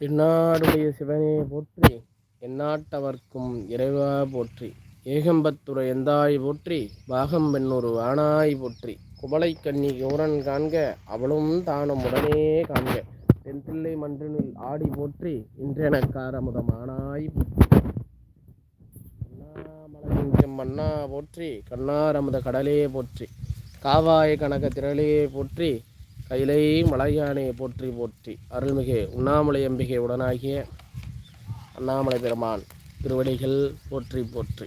திருநாடுடைய சிவனே போற்றி எந்நாட்டவர்க்கும் இறைவா போற்றி. ஏகம்பத்துறை எந்தாய் போற்றி பாகம் பெண்ணொரு வானாய் போற்றி. குவளை கண்ணி யோரன் காண்க அவளும் தானும் உடனே காண்க. தென்தில்லை மன்றனில் ஆடி போற்றி இன்றெனக்காரமுதம் ஆனாய் போற்றி. அண்ணாமலையங்கம் மன்னா போற்றி கண்ணாரமுத கடலே போற்றி. காவாய கனக திரளே போற்றி கையிலே மலையானையை போற்றி போற்றி அருள்மிகு உண்ணாமலை அம்பிகை உடனாகிய அண்ணாமலை பெருமான் திருவடிகள் போற்றி போற்றி.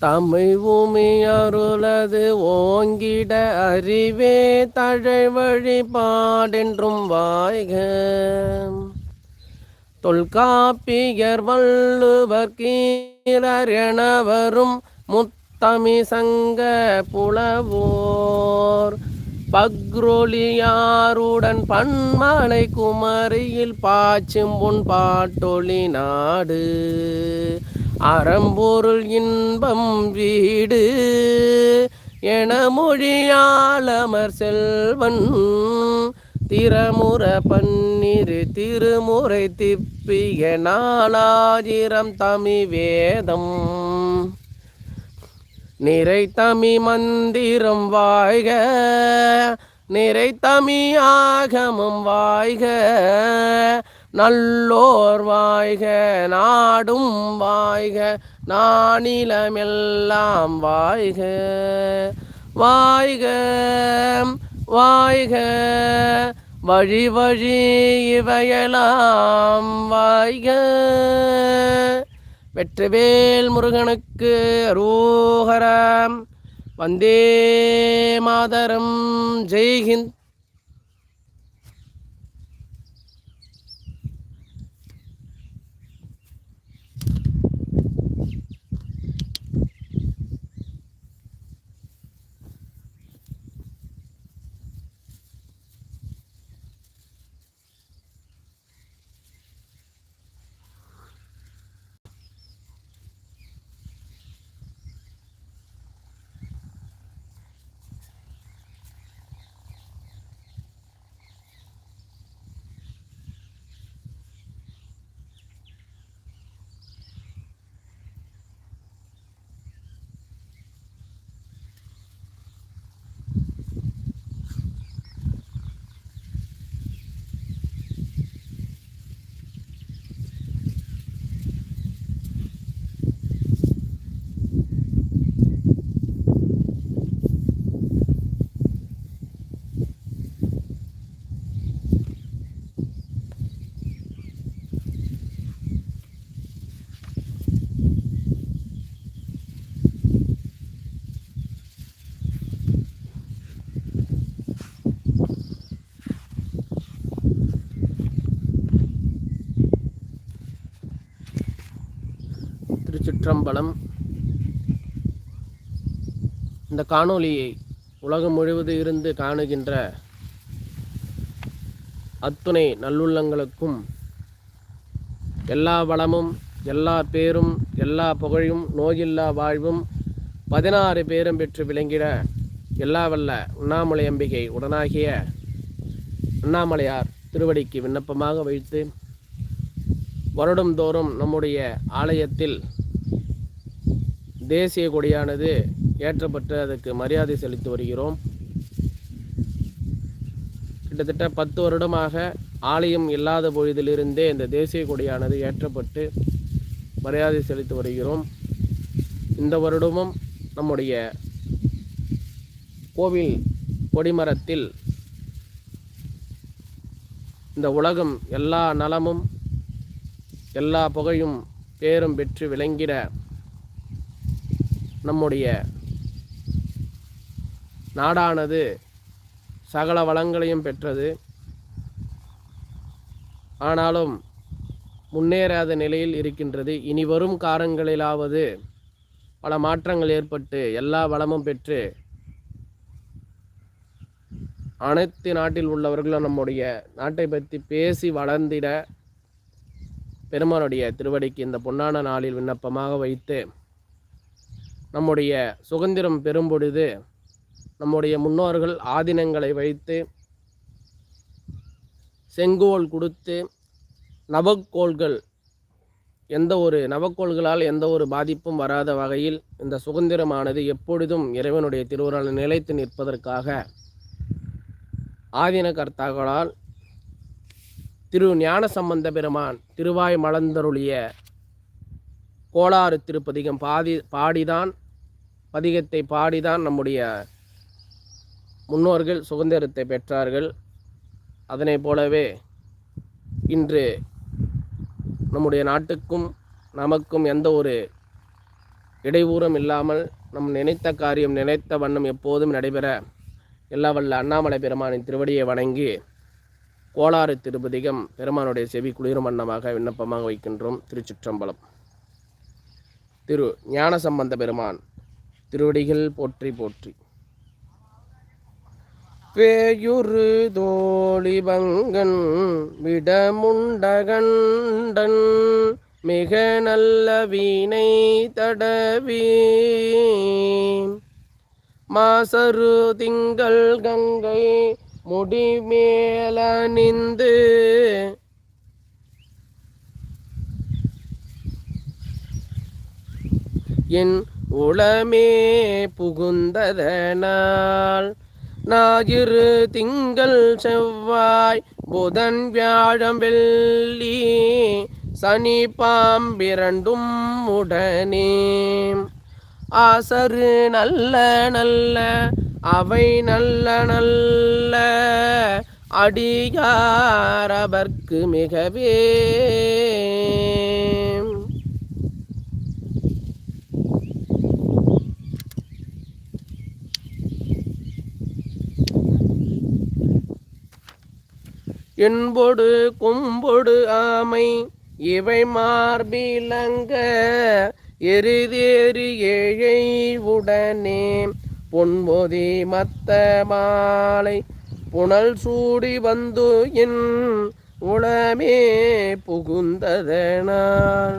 தமிழ் பூமி அருளது ஓங்கிட அறிவே தழை வழிபாடென்றும் வாய்க. தொல்காப்பியர் வள்ளுவர் கீரர் என வரும் முத்தமி சங்க புலவோர். பக்ரொலியாருடன் பன்மலை குமரியில் பாய்ச்சும் உன் பாட்டொளி நாடு. அறம்பொருள் இன்பம் வீடு என மொழியாளமர் செல்வன். திறமுற பன்னிரு திருமுறை திப்பிய நாளாயிரம் தமி வேதம் நிறை தமி மந்திரம் வாய்க நிறை தமி ஆகமம் வாய்க நல்லோர் வாய்க நாடும் வாய்க நானிலமெல்லாம் வாய்க வாய்க வாய்க வழி வழி இவையெல்லாம் வாய்க வெற்றிவேல் முருகனுக்கு அரோகரம். வந்தே மாதரம் ஜெய்ஹிந்த். திருச்சிற்றம்பலம். இந்த காணொளியை உலகம் முழுவதும் இருந்து காணுகின்ற அத்துணை நல்லுள்ளங்களுக்கும் எல்லா வளமும் எல்லா பேரும் எல்லா புகழும் நோயில்லா வாழ்வும் பதினாறு பேரும் பெற்று விளங்கிட எல்லா வல்ல உண்ணாமலை அம்பிகை உடனாகிய அண்ணாமலையார் திருவடிக்கு விண்ணப்பமாக வைத்து வருடந்தோறும் நம்முடைய ஆலயத்தில் தேசிய கொடியானது ஏற்றப்பட்டு அதுக்கு மரியாதை செலுத்தி வருகிறோம். கிட்டத்தட்ட பத்து வருடமாக ஆலயம் இல்லாத பொழுதிலிருந்தே இந்த தேசிய கொடியானது ஏற்றப்பட்டு மரியாதை செலுத்தி வருகிறோம். இந்த வருடமும் நம்முடைய கோவில் கொடிமரத்தில் இந்த உலகம் எல்லா நலமும் எல்லா புகையும் பேரும் பெற்று விளங்கிட நம்முடைய நாடானது சகல வளங்களையும் பெற்றது. ஆனாலும் முன்னேறாத நிலையில் இருக்கின்றது. இனி வரும் காலங்களிலாவது பல மாற்றங்கள் ஏற்பட்டு எல்லா வளமும் பெற்று அனைத்து நாட்டில் உள்ளவர்களும் நம்முடைய நாட்டை பற்றி பேசி வளர்ந்திட பெருமானுடைய திருவடிக்கு இந்த பொன்னான நாளில் விண்ணப்பமாக வைத்து நம்முடைய சுதந்திரம் பெறும் பொழுது நம்முடைய முன்னோர்கள் ஆதினங்களை வைத்து செங்கோல் கொடுத்து நவக்கோள்கள் எந்த ஒரு நவக்கோள்களால் எந்த ஒரு பாதிப்பும் வராத வகையில் இந்த சுதந்திரமானது எப்பொழுதும் இறைவனுடைய திருவுருள் நிலைத்து நிற்பதற்காக ஆதீன கர்த்தாக்களால் திரு ஞான சம்பந்த பெருமான் திருவாய் மலர்ந்தருளிய கோளாறு திருப்பதிகம் பாதி பாடிதான் பதிகத்தை பாடிதான் நம்முடைய முன்னோர்கள் சுதந்திரத்தை பெற்றார்கள். அதனை போலவே இன்று நம்முடைய நாட்டுக்கும் நமக்கும் எந்த ஒரு இடையூறும் இல்லாமல் நம் நினைத்த காரியம் நினைத்த வண்ணம் எப்போதும் நடைபெற எல்லா வல்ல அண்ணாமலை பெருமானின் திருவடியை வணங்கி கோளாறு திருப்பதிகம் பெருமானுடைய செவி குளிரும் வண்ணமாக விண்ணப்பமாக வைக்கின்றோம். திருச்சிற்றம்பலம். திரு ஞானசம்பந்த பெருமான் திருவடிகள் போற்றி போற்றி. பேயுரு தோழிபங்கன் விடமுண்டகண்டன் மிக நல்ல வீணை தடவி மாசரு திங்கள் கங்கை முடிமேலணிந்து என் உளமே புகுந்ததனால் ஞாயிறு திங்கள் செவ்வாய் புதன் வியாழம் வெள்ளி சனி பாம்பிரண்டும் உடனே. ஆசரு நல்ல நல்ல அவை நல்ல நல்ல அடியாரவர்க்கு மிகவே. என்பொடு கும்பொடு ஆமை இவை மார்பிலங்க எரிதேறி ஏழை உடனே. பொன்பொதி மத்த மாலை புனல் சூடி வந்து என் உளமே புகுந்ததனால்.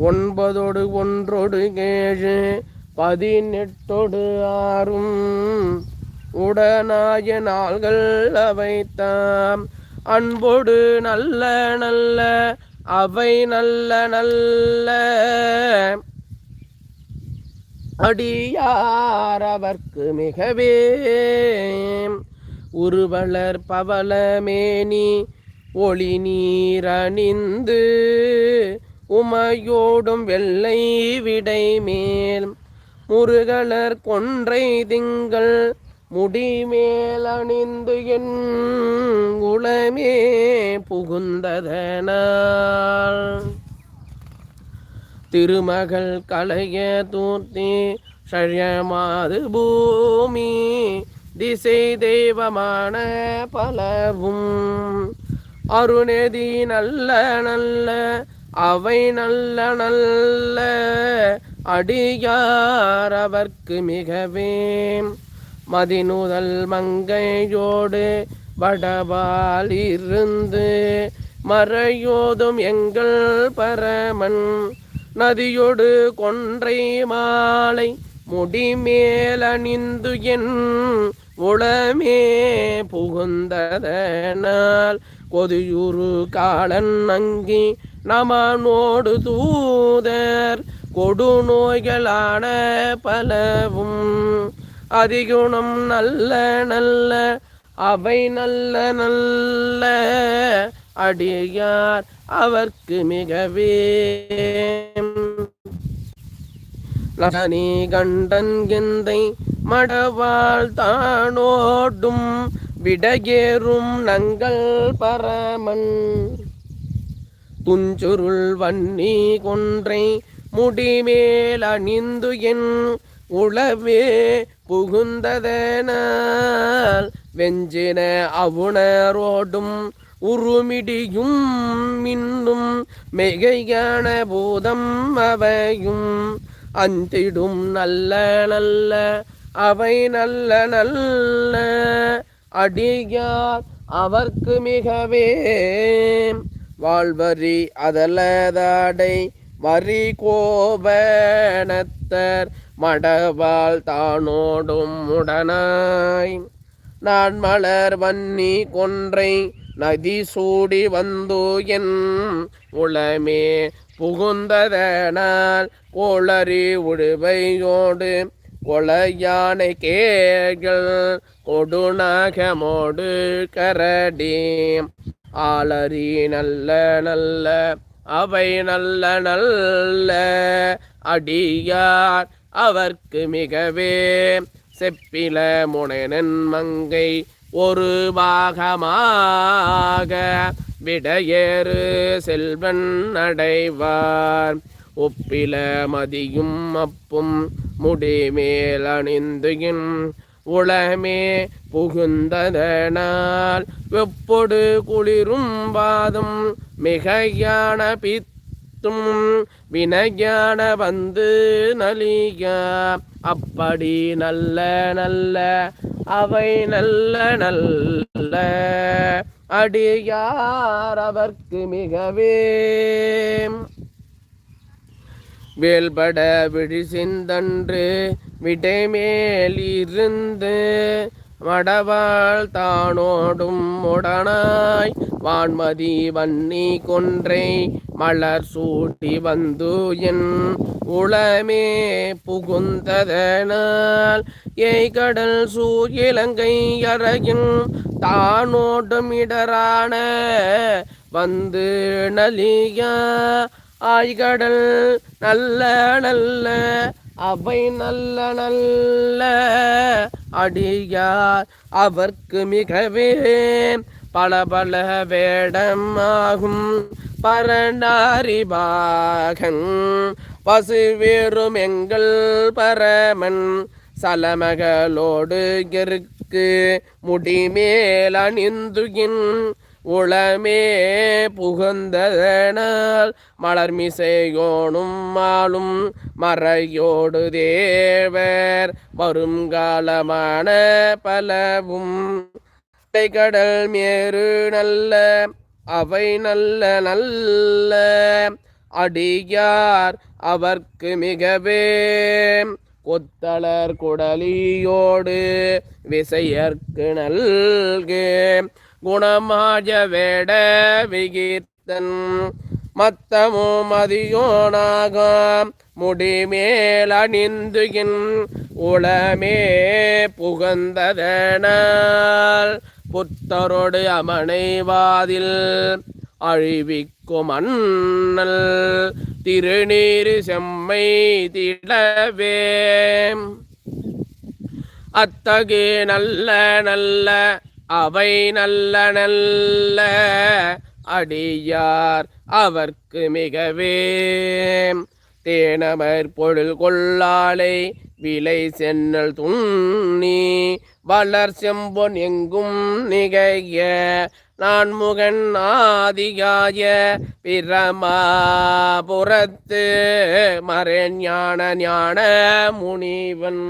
ஒன்பதொடு ஒன்றோடு ஏழு பதினெட்டொடு ஆறும் உடனாய நாள்கள் அவைத்தாம். அன்பொடு நல்ல நல்ல அவை நல்ல நல்ல. அடியார் அவர்க்கு மிகவே. உருவலர் பவளமேனி ஒளி நீரணிந்து உமையோடும் வெள்ளை விடை மேல் முருகலர் கொன்றை திங்கள் முடிமேலணிந்து என் குளமே புகுந்ததனால். திருமகள் கலைய தூர்த்தி ஷழியமாது பூமி திசை தெய்வமான பலவும். அருணதி நல்ல நல்ல அவை நல்ல நல்ல அடியார் அவர்க்கு மிகவே. மதினுதல் மங்கையோடு வடபால் இருந்து மறையோதும் எங்கள் பரமன். நதியோடு கொன்றை மாலை முடிமேலணிந்து என் உளமே புகுந்ததனால் கொதியுரு காலன் அங்கி நமனோடு தூதர். கொடுநோய்களான பலவும் அதிகுணம் நல்ல நல்ல அவை நல்ல நல்ல. அடியார் அவர்க்கு மிகவே. நகனி கண்டன் எந்தை மடவாள் தானோடும் விடகேறும் நங்கள் பரமன். துஞ்சுருள் வன்னி கொன்றை முடிமேல் அணிந்து என் உளவே புகுந்ததேனால் வெஞ்சின அவுணரோடும் உருமிடியும் மின்னும் மிகையான பூதம் அவையும் அந்திடும் நல்ல நல்ல அவை நல்ல நல்ல அடியார் அவர்க்கு மிகவே. வாழ்வரி அதலதாடை வரி கோபனத்தர் மடவால் தானோடும் உடனாய். நான் மலர் வன்னி கொன்றை நதி சூடி வந்து என் உளமே புகுந்ததனால் கோளறி உடுவையோடு கொலையானை கேகள் கொடுநாகமோடு கரடி. ஆளறி நல்ல நல்ல அவை நல்ல நல்ல அடியார் அவர்க்கு மிகவே செப்பில முனைனன் மங்கை ஒரு பாகமாக விடையேறு செல்வன் அடைவார். ஒப்பில மதியும் அப்பும் முடிமேல் அணிந்துகின் உளமே புகுந்ததனால் வெப்பொடு குளிரும் பாதம் மிகையான அனைத்தும் வினையான வந்து நலிக. அப்படி நல்ல நல்ல அவை நல்ல நல்ல. அடியார் அவர்க்கு மிகவே. வேல்பட விழி சிந்தன்று விடைமேலிருந்து வடவாள் தானோடும் உடனாய் வான்மதி வன்னி கொன்றை மலர் சூட்டி வந்து என் உளமே புகுந்ததனால் ஏய் கடல் சூயிலங்கை அறையின் தானோடும் இடரான வந்து நலியா. ஆய்கடல் நல்ல நல்ல அவை நல்ல நல்ல அடியார். அவர்க்கு மிகவே பல பல வேடமாகும் பரண்டாரிபாகன் பசுவேறும் எங்கள் பரமன். சலமகளோடு இருக்கு முடிமேல் அணிந்துகின். உளமே புகுந்ததனால் மலர்மிசையோனும் மாலும் மறையோடு தேவர். வருங்காலமான பலவும் கடல் மேறு நல்ல அவை நல்ல நல்ல. அடியார் அவர்க்கு மிகவே கொத்தளர் குடலியோடு விசையர்க்கு நல்கு. குணமாஜ வேட விகித்தன் மத்தமோ மதியோனாக முடிமேல் அணிந்துகின். உளமே புகந்ததனால் புத்தரோடு அமனைவாதில் அழிவிக்கும் அண்ணல் திருநீரு செம்மை திடவே. அத்தகு நல்ல நல்ல அவை நல்ல நல்ல அடியார் அவர்க்கு மிகவே. தேனமர் பொருள் கொள்ளாலை விலை சென்னல் துண்ணி வளர் செம்பொன் எங்கும் நிகைய. நான் முகன் ஆதிகாய பிரமாபுரத்து மரஞான ஞான முனிவன்.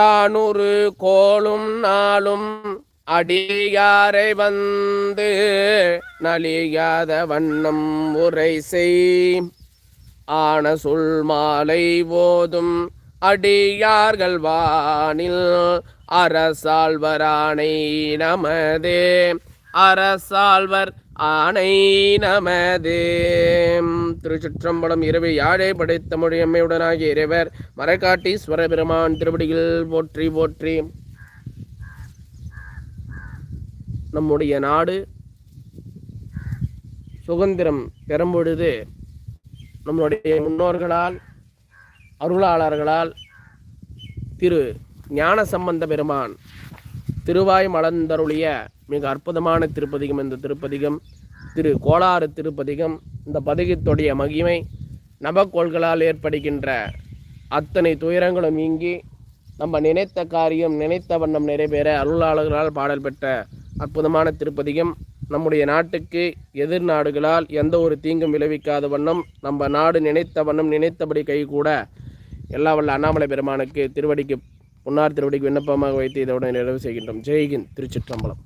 தானூறு கோளும் நாளும் அடியாரை வந்து நலியாத வண்ணம் உரை செய். ஆன சொல் மாலை போதும் அடியார்கள் வானில் அரசால்வரானை நமதே. அரசால்வர் ஆனை நமதே. திருச்சிற்றம்பலம் இரவு யாழை படைத்த மொழியம்மையுடனாகிய இறைவர் மறைக்காட்டீஸ்வர பெருமான் திருவடியில் போற்றி போற்றி. நம்முடைய நாடு சுதந்திரம் பெறும் பொழுது நம்மளுடைய முன்னோர்களால் அருளாளர்களால் திரு ஞான சம்பந்த பெருமான் திருவாய் மலர்ந்தருளிய மிக அற்புதமான திருப்பதிகம் இந்த திருப்பதிகம். திரு கோளாறு திருப்பதிகம். இந்த பதிகத்துடைய மகிமை நபக்கோள்களால் ஏற்படுகின்ற அத்தனை துயரங்களும் நீங்கி நம்ம நினைத்த காரியம் நினைத்த வண்ணம் நிறைவேற அருளாளர்களால் பாடல் பெற்ற அற்புதமான திருப்பதிகம். நம்முடைய நாட்டுக்கு எதிர் நாடுகளால் எந்த ஒரு தீங்கும் விளைவிக்காத வண்ணம் நம்ம நாடு நினைத்த வண்ணம் நினைத்தபடி கைகூட எல்லா வல்ல அண்ணாமலை பெருமானுக்கு திருவடிக்கு பொன்னார் திருவடிக்கு விண்ணப்பமாக வைத்து இதோட நிறைவு செய்கின்றோம். ஜெய்கின் திருச்சிற்றம்பலம்.